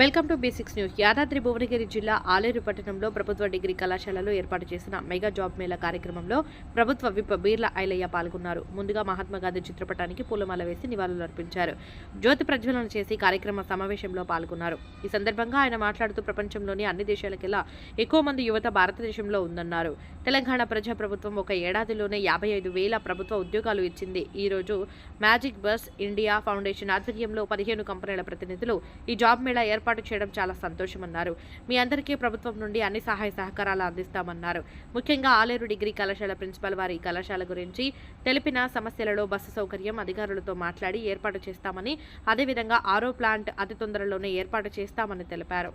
Welcome to Basics news. Yadadri Bhuvanagiri జిల్లా ఆలేరు పట్టణంలో ప్రభుత్వ డిగ్రీ కళాశాలలో ఏర్పాటు చేసిన మెగా జాబ్ మేళా కార్యక్రమంలో ప్రభుత్వ విప్ బీర్ల ఐలయ్య పాల్గొన్నారు. ముందుగా మహాత్మా గాంధీ చిత్రపటానికి పూలమాల వేసి నివాళులు అర్పించారు. జ్యోతి ప్రజ్వలన చేసి కార్యక్రమ సమావేశంలో పాల్గొన్నారు. ఈ సందర్భంగా ఆయన మాట్లాడుతూ ప్రపంచంలోని అన్ని దేశాలకెల్లా ఎక్కువ మంది యువత భారతదేశంలో ఉందన్నారు. తెలంగాణ ప్రజా ప్రభుత్వం ఒక ఏడాదిలోనే యాభై ఐదు వేల ప్రభుత్వ ఉద్యోగాలు ఇచ్చింది. ఈరోజు మ్యాజిక్ బస్ ఇండియా ఫౌండేషన్ ఆధ్వర్యంలో పదిహేను కంపెనీల ప్రతినిధులు ఈ జాబ్ మేళా ఏర్పాటు ఏర్పాటు చేయడం చాలా సంతోషమన్నారు. మీ అందరికీ ప్రభుత్వం నుండి అన్ని సహాయ సహకారాలు అందిస్తామన్నారు. ముఖ్యంగా ఆలేరు డిగ్రీ కళాశాల ప్రిన్సిపల్ వారి కళాశాల గురించి తెలిపిన సమస్యలలో బస్సు సౌకర్యం అధికారులతో మాట్లాడి ఏర్పాటు చేస్తామని అదేవిధంగా ఆరో ప్లాంట్ అతి తొందరలోనే ఏర్పాటు చేస్తామని తెలిపారు.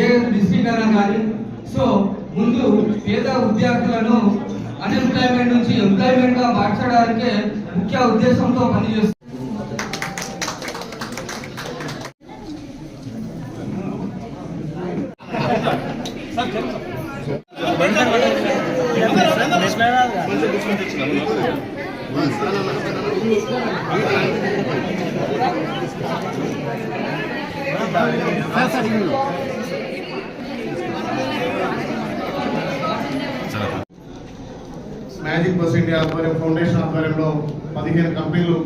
ఏ డిస్ట్రిక్ట్ కానీ సో ముందు పేద విద్యార్థులను అన్ఎంప్లాయ్మెంట్ నుంచి ఎంప్లాయ్మెంట్గా మార్చడానికే ముఖ్య ఉద్దేశంతో పనిచేస్తుంది మ్యాజిక్ బస్ ఇండియా ఆధ్వర్యం ఫౌండేషన్ ఆధ్వర్యంలో పదిహేను కంపెనీలు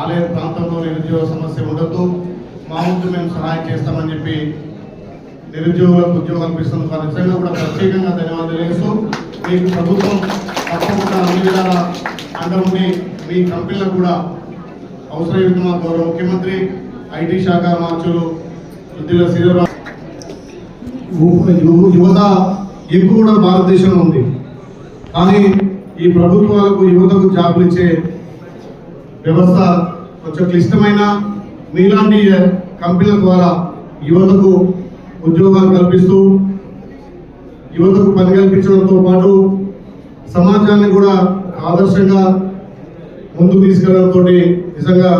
ఆలయ ప్రాంతంలో నిరుద్యోగ సమస్య ఉండొద్దు. మా ముందు మేము సహాయం చేస్తామని చెప్పి నిరుద్యోగులకు ఉద్యోగం కల్పిస్తున్న వారి నిజంగా కూడా ప్రత్యేకంగా ధన్యవాదాలు చేస్తూ మీకు ప్రభుత్వం తప్పకుండా అన్ని విధాల అండ మీ కంపెనీలకు కూడా అవసరమైతే మా గౌరవ ముఖ్యమంత్రి ఐటీ శాఖ మార్చులు వృద్ధిలో శ్రీరామ్ యువత ఎక్కువ కూడా భారతదేశంలో ఉంది. కానీ ఈ ప్రభుత్వాలకు యువతకు జాబులు ఇచ్చే వ్యవస్థ కొంచెం క్లిష్టమైన మీలాంటి కంపెనీల ద్వారా యువతకు ఉద్యోగాలు కల్పిస్తూ యువతకు పని కల్పించడంతో పాటు సమాజాన్ని కూడా ఆదర్శంగా ముందుకు తీసుకెళ్ళడంతో నిజంగా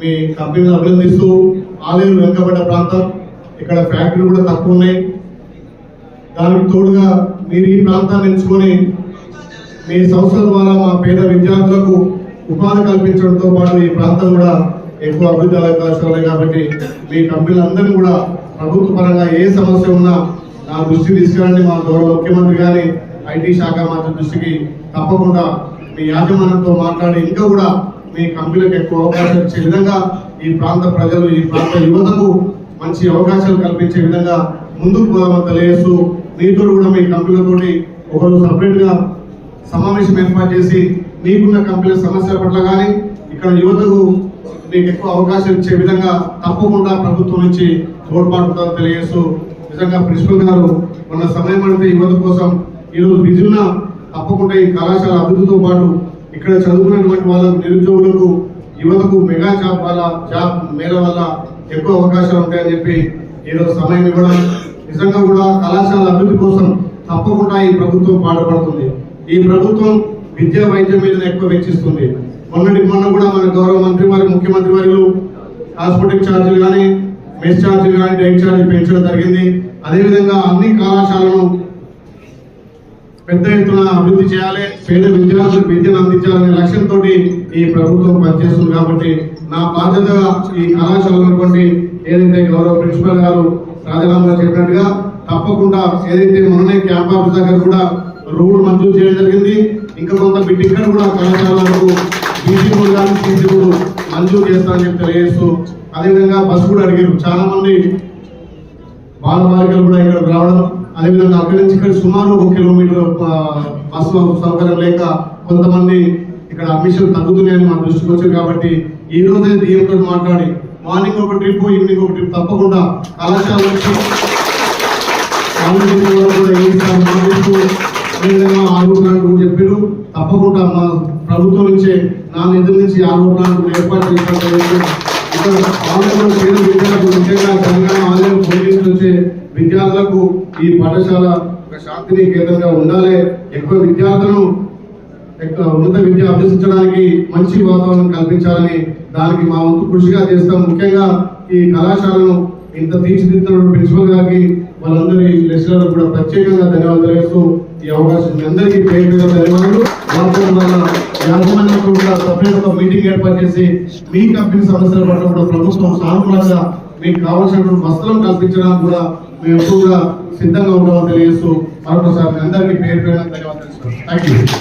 మీ కంపెనీని అభినందిస్తూ ఆలయం వెనుకబడ్డ ప్రాంతం ఇక్కడ ఫ్యాక్టరీలు కూడా తక్కువ ఉన్నాయి. దానికి తోడుగా మీరు ఈ ప్రాంతాన్ని ఎంచుకొని మీ సంస్థల ద్వారా మా పేద విద్యార్థులకు ఉపాధి కల్పించడంతో పాటు ఈ ప్రాంతం కూడా ఎక్కువ అభివృద్ధి అవకాశాలు కాబట్టి మీ కంపెనీలందరినీ కూడా ప్రభుత్వ పరంగా ఏ సమస్య ఉన్నా నా దృష్టికి తీసుకురండి. మా గౌరవ ముఖ్యమంత్రి గారి ఐటీ శాఖ మంత్రి దృష్టికి తప్పకుండా మీ యాజమాన్యంతో మాట్లాడి ఇంకా కూడా మీ కంపెనీలకు ఎక్కువ అవకాశాలు ఇచ్చే విధంగా ఈ ప్రాంత ప్రజలు ఈ ప్రాంత యువతకు మంచి అవకాశాలు కల్పించే విధంగా ముందుకు పోదామని తెలియజేస్తూ మీతో కూడా మీ కంపెనీలతోటి ఒకరు సపరేట్గా సమావేశం ఏర్పాటు చేసి మీకున్న కంపెనీల సమస్యల పట్ల కానీ ఇక్కడ యువతకు మీకు ఎక్కువ అవకాశం ఇచ్చే విధంగా తప్పకుండా ప్రభుత్వం నుంచి తోడ్పాటు తెలియజేస్తూ నిజంగా ప్రిన్సిపల్ గారు మన సమయం అంటే యువత కోసం ఈరోజు బిజీ తప్పకుండా ఈ కళాశాల అభివృద్ధితో పాటు ఇక్కడ చదువుకున్నటువంటి వాళ్ళకు నిరుద్యోగులకు యువతకు మెగా జాబ్ వల్ల జాబ్ మేళ వల్ల ఎక్కువ అవకాశాలు ఉంటాయని చెప్పి ఈరోజు సమయం ఇవ్వడం నిజంగా కూడా కళాశాల అభివృద్ధి కోసం తప్పకుండా ఈ ప్రభుత్వం పాటుపడుతుంది. ఈ ప్రభుత్వం విద్యా వైద్యం మీద ఎక్కువ వెచ్చిస్తుంది. మొన్నటి మొన్న కూడా మన గౌరవ మంత్రి వారి ముఖ్యమంత్రి వారు హాస్పిటల్ ఛార్జీలు కానీ మెస్ ఛార్జీలు కానీ డైట్ ఛార్జీలు పెంచడం జరిగింది. అదేవిధంగా అన్ని కళాశాలను పెద్ద ఎత్తున అభివృద్ధి చేయాలి పేద విద్యార్థులకు విద్యను అందించాలనే లక్ష్యంతో ఈ ప్రభుత్వం పనిచేస్తుంది కాబట్టి నా బాధ్యతగా ఈ కళాశాల ఏదైతే గౌరవ ప్రిన్సిపల్ గారు రాజీనామా చెప్పినట్టుగా తప్పకుండా ఏదైతే మొన్ననే క్యాంప్ ఆఫీస్ దగ్గర కూడా రోడ్ మంజూరు చేయడం జరిగింది. ఇంకా కొంత బిడ్డ ఇక్కడ కూడా కళాశాలకు బీసీ రోడ్ కానీ సీసీ రోడ్ మంజూరు చేస్తానని చెప్పి తెలియజేస్తూ అదేవిధంగా బస్సు కూడా అడిగారు. చాలా మంది బాల బాలికలు కూడా ఇక్కడ రావడం అదేవిధంగా అక్కడి నుంచి ఇక్కడ సుమారు ఒక కిలోమీటర్ బస్సు సౌకర్యం లేక కొంతమంది ఇక్కడ అడ్మిషన్ తగ్గుతున్నాయని మా దృష్టికి వచ్చింది కాబట్టి ఈ రోజే దీంతో మాట్లాడి మార్నింగ్ ఒక ట్రిప్ ఈవినింగ్ ఒక ట్రిప్ తప్పకుండా కళాశాల నుంచి కూడా ఏ విధంగా చెప్పారు. తప్పకుండా మా ప్రభుత్వం ఇచ్చే నా నిధుల నుంచి ఆరోపణలు ఏర్పాటు చేసినట్టు ఇక్కడ పేద విద్యార్థులు ముఖ్యంగా తెలంగాణ ఆలయం పోలీసులు వచ్చే విద్యార్థులకు ఈ పాఠశాల ఒక శాంతిని కేంద్రంగా ఉండాలి. ఎక్కువ విద్యార్థులను ఎక్కువ ఉన్నత విద్య అభ్యసించడానికి మంచి వాతావరణం కల్పించాలని దానికి మా వంతు కృషిగా చేస్తాం. ముఖ్యంగా ఈ కళాశాలను ఇంత తీర్చిదిద్దుతున్న ప్రిన్సిపల్ గారికి వాళ్ళందరి లెక్చరర్ కూడా ప్రత్యేకంగా ధన్యవాదాలు తెలియజేస్తూ ఈ అవకాశం అందరికీ పేరు ధన్యవాదాలు. వాతావరణ యాజమాన్యం కూడా సపరేట్ మీటింగ్ ఏర్పాటు చేసి మీ కంపెనీ సమస్యల పట్ల కూడా ప్రభుత్వం సానుకూలంగా మీకు కావాల్సినటువంటి వస్త్రం కల్పించడానికి కూడా మేము ఎక్కువగా సిద్ధంగా ఉంటామని తెలియజేస్తూ మరొకసారి మీ అందరికీ పేరు పేరు ధన్యవాదాలు థ్యాంక్ యూ